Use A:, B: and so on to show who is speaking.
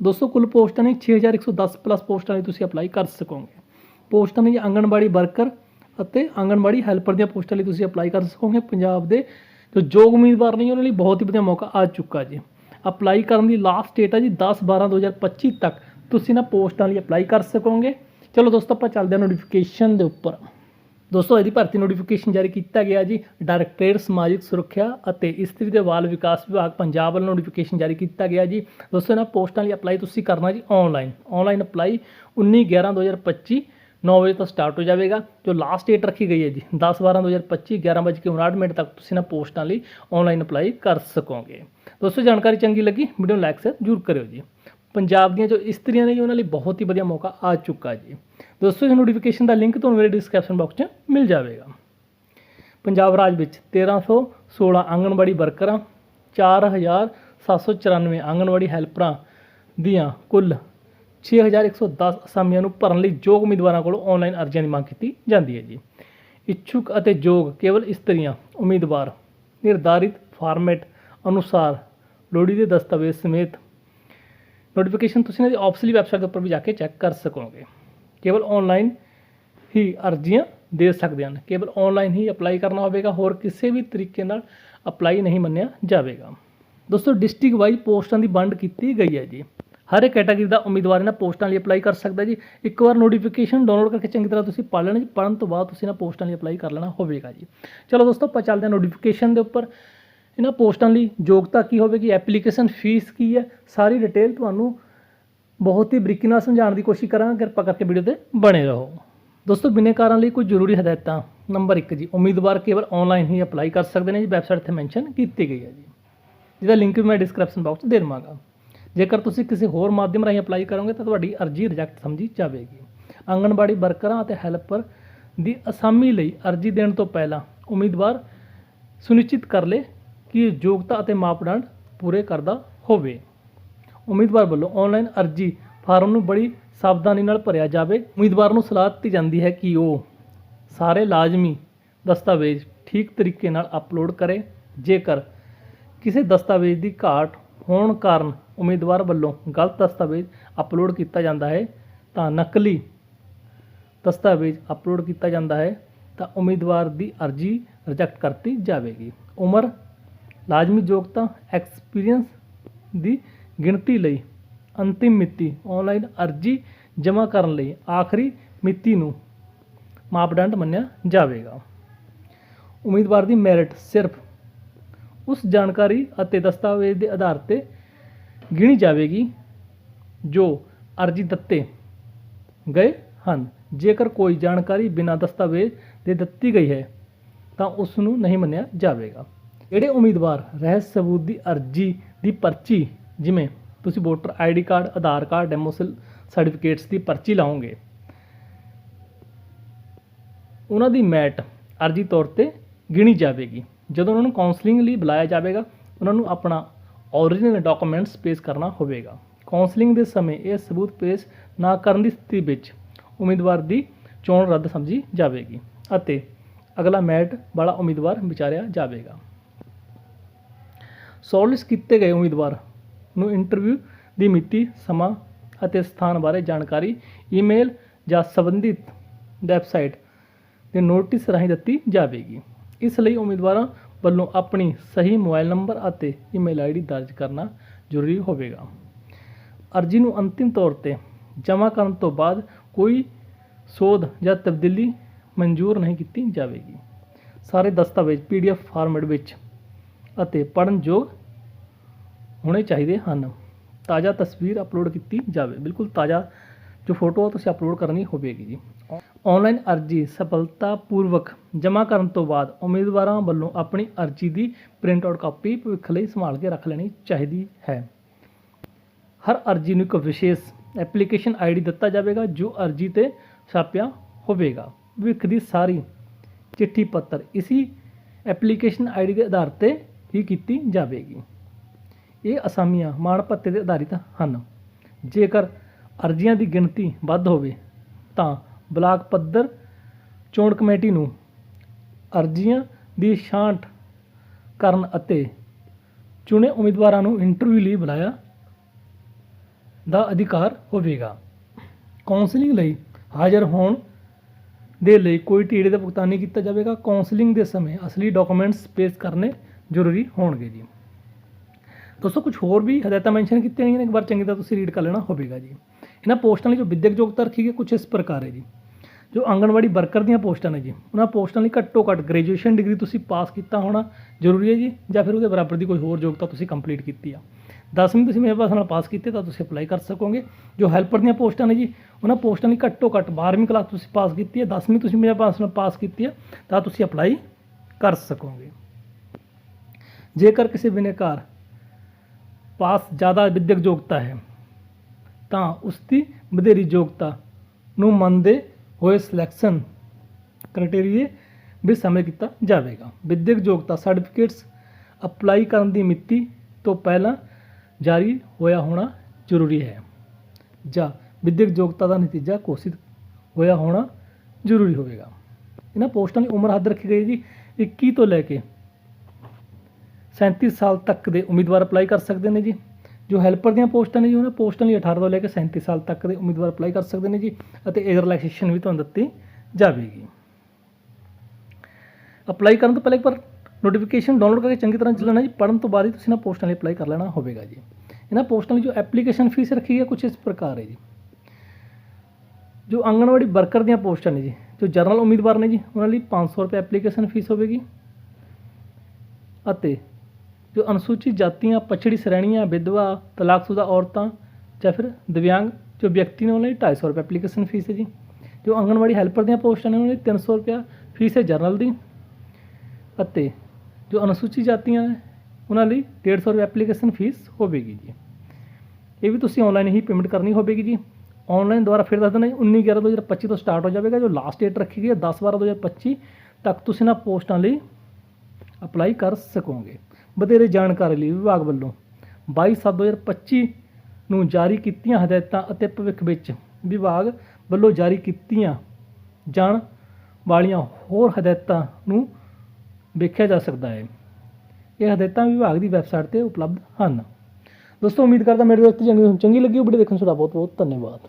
A: ਦੋਸਤੋ, ਕੁੱਲ ਪੋਸਟਾਂ ਨੇ 6110 ਪਲੱਸ ਪੋਸਟਾਂ ਲਈ ਤੁਸੀਂ ਅਪਲਾਈ ਕਰ ਸਕੋਗੇ। ਪੋਸਟਾਂ ਨੇ ਜੀ ਆਂਗਣਵਾੜੀ ਵਰਕਰ ਅਤੇ ਆਂਗਣਵਾੜੀ ਹੈਲਪਰ ਦੀਆਂ ਪੋਸਟਾਂ ਲਈ ਤੁਸੀਂ ਅਪਲਾਈ ਕਰ ਸਕੋਗੇ। ਪੰਜਾਬ ਦੇ ਜੋ ਯੋਗ ਉਮੀਦਵਾਰ ਨੇ ਉਹਨਾਂ ਲਈ ਬਹੁਤ ਹੀ ਵਧੀਆ ਮੌਕਾ ਆ ਚੁੱਕਾ ਜੀ। ਅਪਲਾਈ ਕਰਨ ਦੀ ਲਾਸਟ ਡੇਟ ਹੈ ਜੀ 10 12 2025 ਤੱਕ। ਤੁਸੀਂ ਨਾ ਪੋਸਟਾਂ ਲਈ ਅਪਲਾਈ ਕਰ ਸਕੋਗੇ। ਚਲੋ ਦੋਸਤੋ, ਆਪਾਂ ਚੱਲਦੇ ਹਾਂ ਨੋਟੀਫਿਕੇਸ਼ਨ ਦੇ ਉੱਪਰ। ਦੋਸਤੋ, ਇਹਦੀ ਭਰਤੀ ਨੋਟੀਫਿਕੇਸ਼ਨ ਜਾਰੀ ਕੀਤਾ ਗਿਆ ਜੀ। ਡਾਇਰੈਕਟਰੇਟ ਸਮਾਜਿਕ ਸੁਰੱਖਿਆ ਅਤੇ ਇਸਤਰੀ ਤੇ ਬਾਲ ਵਿਕਾਸ ਵਿਭਾਗ ਪੰਜਾਬ ਵੱਲੋਂ ਨੋਟੀਫਿਕੇਸ਼ਨ ਜਾਰੀ ਕੀਤਾ ਗਿਆ ਜੀ। ਦੋਸਤੋ, ਇਹਨਾਂ ਪੋਸਟਾਂ ਲਈ ਅਪਲਾਈ ਤੁਸੀਂ ਕਰਨਾ ਜੀ ਆਨਲਾਈਨ ਆਨਲਾਈਨ ਅਪਲਾਈ 19 11 2025 9 ਵਜੇ ਤੋਂ ਸਟਾਰਟ ਹੋ ਜਾਵੇਗਾ। ਜੋ ਲਾਸਟ ਡੇਟ ਰੱਖੀ ਗਈ ਹੈ ਜੀ 10 12 2025 11 ਵਜੇ ਕੇ 59 ਮਿੰਟ ਤੱਕ ਤੁਸੀਂ ਇਹਨਾਂ ਪੋਸਟਾਂ ਲਈ ਆਨਲਾਈਨ ਅਪਲਾਈ ਕਰ ਸਕੋਗੇ। ਦੋਸਤੋ, ਜਾਣਕਾਰੀ ਚੰਗੀ ਲੱਗੀ ਵੀਡੀਓ ਨੂੰ ਲਾਈਕ ਸ਼ੇਅਰ ਜ਼ਰੂਰ ਕਰਿਓ ਜੀ। ਪੰਜਾਬ ਦੀਆਂ ਜੋ ਇਸਤਰੀਆਂ ਨੇ ਜੀ, ਉਹਨਾਂ ਲਈ ਬਹੁਤ ਹੀ ਵਧੀਆ ਮੌਕਾ ਆ ਚੁੱਕਾ ਜੀ। ਦੋਸਤੋ ਇਸ ਨੋਟੀਫਿਕੇਸ਼ਨ ਦਾ ਲਿੰਕ ਤੁਹਾਨੂੰ ਮੇਰੇ ਡਿਸਕ੍ਰਿਪਸ਼ਨ ਬਾਕਸ 'ਚ ਮਿਲ ਜਾਵੇਗਾ। ਪੰਜਾਬ ਰਾਜ ਵਿੱਚ 1316 ਆਂਗਣਵਾੜੀ ਵਰਕਰਾਂ 4794 ਆਂਗਣਵਾੜੀ ਹੈਲਪਰਾਂ ਦੀਆਂ ਕੁੱਲ 6110 ਅਸਾਮੀਆਂ ਨੂੰ ਭਰਨ ਲਈ ਯੋਗ ਉਮੀਦਵਾਰਾਂ ਕੋਲੋਂ ਆਨਲਾਈਨ ਅਰਜ਼ੀਆਂ ਦੀ ਮੰਗ ਕੀਤੀ ਜਾਂਦੀ ਹੈ ਜੀ। ਇੱਛੁਕ ਅਤੇ ਯੋਗ ਕੇਵਲ ਇਸਤਰੀਆਂ ਉਮੀਦਵਾਰ ਨਿਰਧਾਰਿਤ ਫਾਰਮੈਟ ਅਨੁਸਾਰ ਲੋੜੀਂਦੇ ਦਸਤਾਵੇਜ਼ ਸਮੇਤ ਨੋਟੀਫਿਕੇਸ਼ਨ ਤੁਸੀਂ ਇਹਨਾਂ ਦੀ ਆਫਸਲੀ ਵੈਬਸਾਈਟ ਦੇ ਉੱਪਰ ਵੀ ਜਾ ਕੇ ਚੈੱਕ ਕਰ ਸਕੋਗੇ। ਕੇਵਲ ਆਨਲਾਈਨ ਹੀ ਅਰਜ਼ੀਆਂ ਦੇ ਸਕਦੇ ਹਨ ਕੇਵਲ ਆਨਲਾਈਨ ਹੀ ਅਪਲਾਈ ਕਰਨਾ ਹੋਵੇਗਾ, ਹੋਰ ਕਿਸੇ ਵੀ ਤਰੀਕੇ ਨਾਲ ਅਪਲਾਈ ਨਹੀਂ ਮੰਨਿਆ ਜਾਵੇਗਾ। ਦੋਸਤੋ ਡਿਸਟ੍ਰਿਕਟ ਵਾਈਜ਼ ਪੋਸਟਾਂ ਦੀ ਵੰਡ ਕੀਤੀ ਗਈ ਹੈ ਜੀ। ਹਰ ਇੱਕ ਕੈਟਾਗਰੀ ਦਾ ਉਮੀਦਵਾਰ ਇਹਨਾਂ ਪੋਸਟਾਂ ਲਈ ਅਪਲਾਈ ਕਰ ਸਕਦਾ ਜੀ। ਇੱਕ ਵਾਰ ਨੋਟੀਫਿਕੇਸ਼ਨ ਡਾਊਨਲੋਡ ਕਰਕੇ ਚੰਗੀ ਤਰ੍ਹਾਂ ਤੁਸੀਂ ਪੜ੍ਹ ਲੈਣਾ ਜੀ। ਪੜ੍ਹਨ ਤੋਂ ਬਾਅਦ ਤੁਸੀਂ ਇਹਨਾਂ ਪੋਸਟਾਂ ਲਈ ਅਪਲਾਈ ਕਰ ਲੈਣਾ ਹੋਵੇਗਾ ਜੀ। ਚਲੋ ਦੋਸਤੋ, ਆਪਾਂ ਚੱਲਦੇ ਹਾਂ ਨੋਟੀਫਿਕੇਸ਼ਨ ਦੇ ਉੱਪਰ। ਇਹਨਾਂ ਪੋਸਟਾਂ ਲਈ ਯੋਗਤਾ ਕੀ ਹੋਵੇਗੀ? ਐਪਲੀਕੇਸ਼ਨ ਫੀਸ ਕੀ ਹੈ? ਸਾਰੀ ਡਿਟੇਲ ਤੁਹਾਨੂੰ ਬਹੁਤ ਹੀ ਬਰੀਕੀ ਨਾਲ ਸਮਝਾਉਣ ਦੀ ਕੋਸ਼ਿਸ਼ ਕਰਾਂਗਾ। ਕਿਰਪਾ ਕਰਕੇ ਵੀਡੀਓ ਤੇ ਬਣੇ ਰਹੋ। ਦੋਸਤੋ, ਬਿਨੇਕਾਰਾਂ ਲਈ ਕੋਈ ਜ਼ਰੂਰੀ ਹਦਾਇਤਾਂ। ਨੰਬਰ 1 ਜੀ, ਉਮੀਦਵਾਰ ਕੇਵਲ ਆਨਲਾਈਨ ਹੀ ਅਪਲਾਈ ਕਰ ਸਕਦੇ ਨੇ ਜੀ। ਵੈਬਸਾਈਟ ਇੱਥੇ ਮੈਂਸ਼ਨ ਕੀਤੀ ਗਈ ਹੈ ਜੀ। ਜਿਹਦਾ ਲਿੰਕ ਵੀ ਮੈਂ ਡਿਸਕ੍ਰਿਪਸ਼ਨ ਬਾਕਸ 'ਚ ਦੇ ਦੇਵਾਂਗਾ। ਜੇਕਰ ਤੁਸੀਂ ਕਿਸੇ ਹੋਰ ਮਾਧਿਅਮ ਰਾਹੀਂ ਅਪਲਾਈ ਕਰੋਗੇ, ਤਾਂ ਤੁਹਾਡੀ ਅਰਜ਼ੀ ਰਿਜੈਕਟ ਸਮਝੀ ਜਾਵੇਗੀ। ਆਂਗਣਵਾੜੀ ਵਰਕਰਾਂ ਅਤੇ ਹੈਲਪਰ ਦੀ ਅਸਾਮੀ ਲਈ ਅਰਜ਼ੀ ਦੇਣ ਤੋਂ ਪਹਿਲਾਂ ਉਮੀਦਵਾਰ ਸੁਨਿਸ਼ਚਿਤ ਕਰ ਲੇ। ਕਿ ਯੋਗਤਾ ਅਤੇ ਮਾਪਦੰਡ ਪੂਰੇ ਕਰਦਾ ਹੋਵੇ। ਉਮੀਦਵਾਰ ਵੱਲੋਂ ਆਨਲਾਈਨ ਅਰਜ਼ੀ ਫਾਰਮ ਨੂੰ ਬੜੀ ਸਾਵਧਾਨੀ ਨਾਲ ਭਰਿਆ ਜਾਵੇ। ਉਮੀਦਵਾਰ ਨੂੰ ਸਲਾਹ ਦਿੱਤੀ ਜਾਂਦੀ ਹੈ ਕਿ ਉਹ ਸਾਰੇ ਲਾਜ਼ਮੀ ਦਸਤਾਵੇਜ਼ ਠੀਕ ਤਰੀਕੇ ਨਾਲ ਅਪਲੋਡ ਕਰੇ। ਜੇਕਰ ਕਿਸੇ ਦਸਤਾਵੇਜ਼ ਦੀ ਘਾਟ ਹੋਣ ਕਾਰਨ ਉਮੀਦਵਾਰ ਵੱਲੋਂ ਗਲਤ ਦਸਤਾਵੇਜ਼ ਅਪਲੋਡ ਕੀਤਾ ਜਾਂਦਾ ਹੈ, ਤਾਂ ਨਕਲੀ ਦਸਤਾਵੇਜ਼ ਅਪਲੋਡ ਕੀਤਾ ਜਾਂਦਾ ਹੈ, ਤਾਂ ਉਮੀਦਵਾਰ ਦੀ ਅਰਜ਼ੀ ਰਿਜੈਕਟ ਕਰਤੀ ਜਾਵੇਗੀ। ਉਮਰ ਲਾਜ਼ਮੀ ਯੋਗਤਾ ਐਕਸਪੀਰੀਅੰਸ ਦੀ ਗਿਣਤੀ ਲਈ ਅੰਤਿਮ ਮਿਤੀ ਆਨਲਾਈਨ ਅਰਜ਼ੀ ਜਮ੍ਹਾਂ ਕਰਨ ਲਈ ਆਖਰੀ ਮਿਤੀ ਨੂੰ ਮਾਪਦੰਡ ਮੰਨਿਆ ਜਾਵੇਗਾ। ਉਮੀਦਵਾਰ ਦੀ ਮੈਰਿਟ ਸਿਰਫ ਉਸ ਜਾਣਕਾਰੀ ਅਤੇ ਦਸਤਾਵੇਜ਼ ਦੇ ਆਧਾਰ ਤੇ ਗਿਣੀ ਜਾਵੇਗੀ ਜੋ ਅਰਜ਼ੀ ਦਿੱਤੇ ਗਏ ਹਨ। ਜੇਕਰ ਕੋਈ ਜਾਣਕਾਰੀ ਬਿਨਾਂ ਦਸਤਾਵੇਜ਼ ਦੇ ਦਿੱਤੀ ਗਈ ਹੈ, ਤਾਂ ਉਸ ਨੂੰ ਨਹੀਂ ਮੰਨਿਆ ਜਾਵੇਗਾ। ਜਿਹੜੇ ਉਮੀਦਵਾਰ ਰਹਿਤ ਸਬੂਤ ਦੀ ਅਰਜ਼ੀ ਦੀ ਪਰਚੀ, ਜਿਵੇਂ ਤੁਸੀਂ voter ID card, Aadhaar card domicile certificates ਦੀ ਪਰਚੀ ਲਾਓਗੇ? ਉਹਨਾਂ ਦੀ ਮੈਟ ਅਰਜ਼ੀ ਤੌਰ ਤੇ ਗਿਣੀ ਜਾਵੇਗੀ। ਜਦੋਂ ਉਹਨਾਂ ਨੂੰ ਕਾਉਂਸਲਿੰਗ ਲਈ ਬੁਲਾਇਆ ਜਾਵੇਗਾ, ਉਹਨਾਂ ਨੂੰ ਆਪਣਾ ਓਰੀਜਨਲ ਡਾਕੂਮੈਂਟਸ ਪੇਸ਼ ਕਰਨਾ ਹੋਵੇਗਾ। ਕਾਉਂਸਲਿੰਗ ਦੇ ਸਮੇਂ ਇਹ ਸਬੂਤ ਪੇਸ਼ ਨਾ ਕਰਨ ਦੀ ਸਥਿਤੀ ਵਿੱਚ ਉਮੀਦਵਾਰ ਦੀ ਚੋਣ ਰੱਦ ਸਮਝੀ ਜਾਵੇਗੀ ਅਤੇ ਅਗਲਾ ਮੈਟ ਵਾਲਾ ਉਮੀਦਵਾਰ ਵਿਚਾਰਿਆ ਜਾਵੇਗਾ। ਸ਼ਾਰਟਲਿਸਟ ਕੀਤੇ ਗਏ ਉਮੀਦਵਾਰ ਨੂੰ ਇੰਟਰਵਿਊ ਦੀ ਮਿਤੀ, ਸਮਾਂ ਅਤੇ ਸਥਾਨ ਬਾਰੇ ਜਾਣਕਾਰੀ ਈਮੇਲ ਜਾਂ ਸੰਬੰਧਿਤ ਵੈਬਸਾਈਟ ਦੇ ਨੋਟਿਸ ਰਾਹੀਂ ਦਿੱਤੀ ਜਾਵੇਗੀ। ਇਸ ਲਈ ਉਮੀਦਵਾਰਾਂ ਵੱਲੋਂ ਆਪਣੀ ਸਹੀ ਮੋਬਾਈਲ ਨੰਬਰ ਅਤੇ ਈਮੇਲ ਆਈਡੀ ਦਰਜ ਕਰਨਾ ਜ਼ਰੂਰੀ ਹੋਵੇਗਾ। ਅਰਜ਼ੀ ਨੂੰ ਅੰਤਿਮ ਤੌਰ ਤੇ ਜਮ੍ਹਾਂ ਕਰਨ ਤੋਂ ਬਾਅਦ ਕੋਈ ਸੋਧ ਜਾਂ ਤਬਦੀਲੀ ਮਨਜ਼ੂਰ ਨਹੀਂ ਕੀਤੀ ਜਾਵੇਗੀ। ਸਾਰੇ ਦਸਤਾਵੇਜ਼ ਪੀਡੀਐਫ ਫਾਰਮੈਟ ਵਿੱਚ ਅਤੇ ਪੜ੍ਹਨਯੋਗ ਹੋਣੇ ਚਾਹੀਦੇ ਹਨ। ਤਾਜ਼ਾ ਤਸਵੀਰ ਅਪਲੋਡ ਕੀਤੀ ਜਾਵੇ। ਬਿਲਕੁਲ ਤਾਜ਼ਾ ਜੋ ਫੋਟੋ ਤੁਸੀਂ ਅਪਲੋਡ ਕਰਨੀ ਹੋਵੇਗੀ ਜੀ। ਆਨਲਾਈਨ ਅਰਜ਼ੀ ਸਫਲਤਾਪੂਰਵਕ ਜਮ੍ਹਾਂ ਕਰਨ ਤੋਂ ਬਾਅਦ ਉਮੀਦਵਾਰਾਂ ਵੱਲੋਂ ਆਪਣੀ ਅਰਜ਼ੀ ਦੀ ਪ੍ਰਿੰਟ ਆਊਟ ਕਾਪੀ ਭਵਿੱਖ ਲਈ ਸੰਭਾਲ ਕੇ ਰੱਖ ਲੈਣੀ ਚਾਹੀਦੀ ਹੈ। ਹਰ ਅਰਜ਼ੀ ਨੂੰ ਇੱਕ ਵਿਸ਼ੇਸ਼ ਐਪਲੀਕੇਸ਼ਨ ਆਈਡੀ ਦਿੱਤਾ ਜਾਵੇਗਾ, ਜੋ ਅਰਜੀ ਤੇ ਛਾਪਿਆ ਹੋਵੇਗਾ। ਭਵਿੱਖ ਦੀ ਸਾਰੀ ਚਿੱਠੀ ਪੱਤਰ ਇਸੀ ਐਪਲੀਕੇਸ਼ਨ ਆਈਡੀ ਦੇ ਆਧਾਰ ਤੇ ਹੀ ਕੀਤੀ ਜਾਵੇਗੀ। ਇਹ ਅਸਾਮੀਆਂ ਮਾਣ ਭੱਤੇ ਦੇ ਆਧਾਰਿਤ ਹਨ। ਜੇਕਰ ਅਰਜ਼ੀਆਂ ਦੀ ਗਿਣਤੀ ਵੱਧ ਹੋਵੇ, ਤਾਂ ਬਲਾਕ ਪੱਧਰ ਚੋਣ ਕਮੇਟੀ ਨੂੰ ਅਰਜ਼ੀਆਂ ਦੀ ਛਾਂਟ ਕਰਨ ਅਤੇ ਚੁਣੇ ਉਮੀਦਵਾਰਾਂ ਨੂੰ ਇੰਟਰਵਿਊ ਲਈ ਬੁਲਾਇਆ ਦਾ ਅਧਿਕਾਰ ਹੋਵੇਗਾ। ਕਾਉਂਸਲਿੰਗ ਲਈ ਹਾਜ਼ਰ ਹੋਣ ਦੇ ਲਈ ਕੋਈ ਟੀੜੇ ਦਾ ਭੁਗਤਾਨ ਨਹੀਂ ਕੀਤਾ ਜਾਵੇਗਾ। ਕਾਉਂਸਲਿੰਗ ਦੇ ਸਮੇਂ ਅਸਲੀ ਡਾਕੂਮੈਂਟਸ ਪੇਸ਼ ਕਰਨੇ ਜ਼ਰੂਰੀ ਹੋਣਗੇ ਜੀ। ਦੋਸਤੋ, ਕੁਝ ਹੋਰ ਵੀ ਹਦਾਇਤਾਂ ਮੈਂਸ਼ਨ ਕੀਤੀਆਂ ਗਈਆਂ ਨੇ, ਇੱਕ ਵਾਰ ਚੰਗੀ ਤਰ੍ਹਾਂ ਤੁਸੀਂ ਰੀਡ ਕਰ ਲੈਣਾ ਹੋਵੇਗਾ ਜੀ। ਇਹਨਾਂ ਪੋਸਟਾਂ ਲਈ ਜੋ ਵਿਦਿਅਕ ਯੋਗਤਾ ਰੱਖੀ ਗਈ ਹੈ ਕੁਝ ਇਸ ਪ੍ਰਕਾਰ ਹੈ ਜੀ। ਜੋ ਆਂਗਣਵਾੜੀ ਵਰਕਰ ਦੀਆਂ ਪੋਸਟਾਂ ਨੇ ਜੀ, ਉਹਨਾਂ ਪੋਸਟਾਂ ਲਈ ਘੱਟੋ ਘੱਟ ਗ੍ਰੈਜੂਏਸ਼ਨ ਡਿਗਰੀ ਤੁਸੀਂ ਪਾਸ ਕੀਤਾ ਹੋਣਾ ਜ਼ਰੂਰੀ ਹੈ ਜੀ, ਜਾਂ ਫਿਰ ਉਹਦੇ ਬਰਾਬਰ ਦੀ ਕੋਈ ਹੋਰ ਯੋਗਤਾ ਤੁਸੀਂ ਕੰਪਲੀਟ ਕੀਤੀ ਆ। 10ਵੀਂ ਤੁਸੀਂ ਮੇਰੇ ਪਾਸ ਨਾਲ ਪਾਸ ਕੀਤੇ, ਤਾਂ ਤੁਸੀਂ ਅਪਲਾਈ ਕਰ ਸਕੋਗੇ। ਜੋ ਹੈਲਪਰ ਦੀਆਂ ਪੋਸਟਾਂ ਨੇ ਜੀ, ਉਹਨਾਂ ਪੋਸਟਾਂ ਲਈ ਘੱਟੋ ਘੱਟ 12ਵੀਂ ਕਲਾਸ ਤੁਸੀਂ ਪਾਸ ਕੀਤੀ ਹੈ 10ਵੀਂ ਤੁਸੀਂ ਮੇਰੇ ਪਾਸ ਨਾਲ ਪਾਸ ਕੀਤੀ ਹੈ, ਤਾਂ ਤੁਸੀਂ ਅਪਲਾਈ ਕਰ ਸਕੋਗੇ। ਜੇਕਰ ਕਿਸੇ ਬਿਨੇਕਾਰ ਪਾਸ ਜ਼ਿਆਦਾ ਵਿਦਿਅਕ ਯੋਗਤਾ ਹੈ, ਤਾਂ ਉਸ ਦੀ ਵਧੇਰੀ ਯੋਗਤਾ ਨੂੰ ਮੰਨਦੇ ਹੋਏ ਸਿਲੈਕਸ਼ਨ ਕ੍ਰਾਈਟੇਰੀਏ ਵੀ ਸ਼ਾਮਿਲ ਕੀਤਾ ਜਾਵੇਗਾ। ਵਿਦਿਅਕ ਯੋਗਤਾ ਸਰਟੀਫਿਕੇਟਸ ਅਪਲਾਈ ਕਰਨ ਦੀ ਮਿਤੀ ਤੋਂ ਪਹਿਲਾਂ ਜਾਰੀ ਹੋਇਆ ਹੋਣਾ ਜ਼ਰੂਰੀ ਹੈ, ਜਾਂ ਵਿਦਿਅਕ ਯੋਗਤਾ ਦਾ ਨਤੀਜਾ ਘੋਸ਼ਿਤ ਹੋਇਆ ਹੋਣਾ ਜ਼ਰੂਰੀ ਹੋਵੇਗਾ। ਇਹਨਾਂ ਪੋਸਟਾਂ ਦੀ ਉਮਰ ਹੱਦ ਰੱਖੀ ਗਈ ਜੀ। 21 ਤੋਂ ਲੈ ਕੇ 37 ਸਾਲ ਤੱਕ ਦੇ ਉਮੀਦਵਾਰ ਅਪਲਾਈ ਕਰ ਸਕਦੇ ਨੇ ਜੀ। ਜੋ ਹੈਲਪਰ ਦੀਆਂ ਪੋਸਟਾਂ ਨੇ ਜੀ, ਉਹਨਾਂ ਪੋਸਟਾਂ ਲਈ 18 ਤੋਂ ਲੈ ਕੇ 37 ਸਾਲ ਤੱਕ ਦੇ ਉਮੀਦਵਾਰ ਅਪਲਾਈ ਕਰ ਸਕਦੇ ਨੇ ਜੀ ਅਤੇ ਏਜ ਰਿਲੈਕਸੇਸ਼ਨ ਵੀ ਤੁਹਾਨੂੰ ਦਿੱਤੀ ਜਾਵੇਗੀ। ਅਪਲਾਈ ਕਰਨ ਤੋਂ ਪਹਿਲਾਂ ਇੱਕ ਵਾਰ ਨੋਟੀਫਿਕੇਸ਼ਨ ਡਾਊਨਲੋਡ ਕਰਕੇ ਚੰਗੀ ਤਰ੍ਹਾਂ ਚੱਲਣਾ ਜੀ। ਪੜਨ ਤੋਂ ਬਾਅਦ ਹੀ ਤੁਸੀਂ ਇਹਨਾਂ ਪੋਸਟਾਂ ਲਈ ਅਪਲਾਈ ਕਰ ਲੈਣਾ ਹੋਵੇਗਾ ਜੀ। ਇਹਨਾਂ ਪੋਸਟਾਂ ਲਈ ਜੋ ਐਪਲੀਕੇਸ਼ਨ ਫੀਸ ਰੱਖੀ ਹੈ ਕੁਝ ਇਸ ਪ੍ਰਕਾਰ ਹੈ ਜੀ। ਜੋ ਆਂਗਣਵਾੜੀ ਵਰਕਰ ਦੀਆਂ ਪੋਸਟਾਂ ਨੇ ਜੀ, ਜੋ ਜਨਰਲ ਉਮੀਦਵਾਰ ਨੇ ਜੀ, ਉਹਨਾਂ ਲਈ 500 ਰੁਪਏ ਐਪਲੀਕੇਸ਼ਨ ਫੀਸ ਹੋਵੇਗੀ। ਅਤੇ ਜੋ ਅਨੁਸੂਚਿਤ ਜਾਤੀਆਂ, ਪਛੜੀ ਸ਼੍ਰੇਣੀਆਂ, ਵਿਧਵਾ, ਤਲਾਕਸ਼ੁਦਾ ਔਰਤਾਂ ਜਾਂ ਫਿਰ ਦਿਵਿਆਂਗ ਜੋ ਵਿਅਕਤੀ ਨੇ ਉਹਨਾਂ ਲਈ 250 ਰੁਪਏ ਐਪਲੀਕੇਸ਼ਨ ਫੀਸ ਹੈ ਜੀ। ਜੋ ਆਂਗਣਵਾੜੀ ਹੈਲਪਰ ਦੀਆਂ ਪੋਸਟਾਂ ਨੇ ਉਹਨਾਂ ਲਈ 300 ਰੁਪਏ ਫੀਸ ਹੈ ਜਨਰਲ ਦੀ। ਅਤੇ ਜੋ ਅਨੁਸੂਚਿਤ ਜਾਤੀਆਂ ਨੇ ਉਹਨਾਂ ਲਈ 150 ਰੁਪਏ ਐਪਲੀਕੇਸ਼ਨ ਫੀਸ ਹੋਵੇਗੀ ਜੀ। ਇਹ ਵੀ ਤੁਸੀਂ ਆਨਲਾਈਨ ਹੀ ਪੇਮੈਂਟ ਕਰਨੀ ਹੋਵੇਗੀ ਜੀ। ਆਨਲਾਈਨ ਦੁਆਰਾ ਫਿਰ ਦੱਸ ਦਿੰਦਾ ਜੀ 19 11 2025 ਤੋਂ ਸਟਾਰਟ ਹੋ ਜਾਵੇਗਾ, ਜੋ ਲਾਸਟ ਡੇਟ ਰੱਖੀ ਗਈ ਹੈ 10 12 2025 ਤੱਕ ਤੁਸੀਂ ਇਹਨਾਂ ਪੋਸਟਾਂ ਲਈ ਅਪਲਾਈ ਕਰ ਸਕੋਗੇ। ਵਧੇਰੇ ਜਾਣਕਾਰੀ ਲਈ ਵਿਭਾਗ ਵੱਲੋਂ 22 ਸੱਤ 2025 ਨੂੰ ਜਾਰੀ ਕੀਤੀਆਂ ਹਦਾਇਤਾਂ ਅਤੇ ਭਵਿੱਖ ਵਿੱਚ ਵਿਭਾਗ ਵੱਲੋਂ ਜਾਰੀ ਕੀਤੀਆਂ ਜਾਣ ਵਾਲੀਆਂ ਹੋਰ ਹਦਾਇਤਾਂ ਨੂੰ ਵੇਖਿਆ ਜਾ ਸਕਦਾ ਹੈ। ਇਹ ਹਦਾਇਤਾਂ ਵਿਭਾਗ ਦੀ ਵੈਬਸਾਈਟ ਤੇ ਉਪਲਬਧ ਹਨ। ਦੋਸਤੋ, ਉਮੀਦ ਕਰਦਾ ਮੇਰੇ ਦੋਸਤ ਚੰਗੀ ਚੰਗੀ ਲੱਗੀ ਉਹ ਵੀਡੀਓ ਦੇਖਣ ਦਾ ਬਹੁਤ ਬਹੁਤ ਧੰਨਵਾਦ।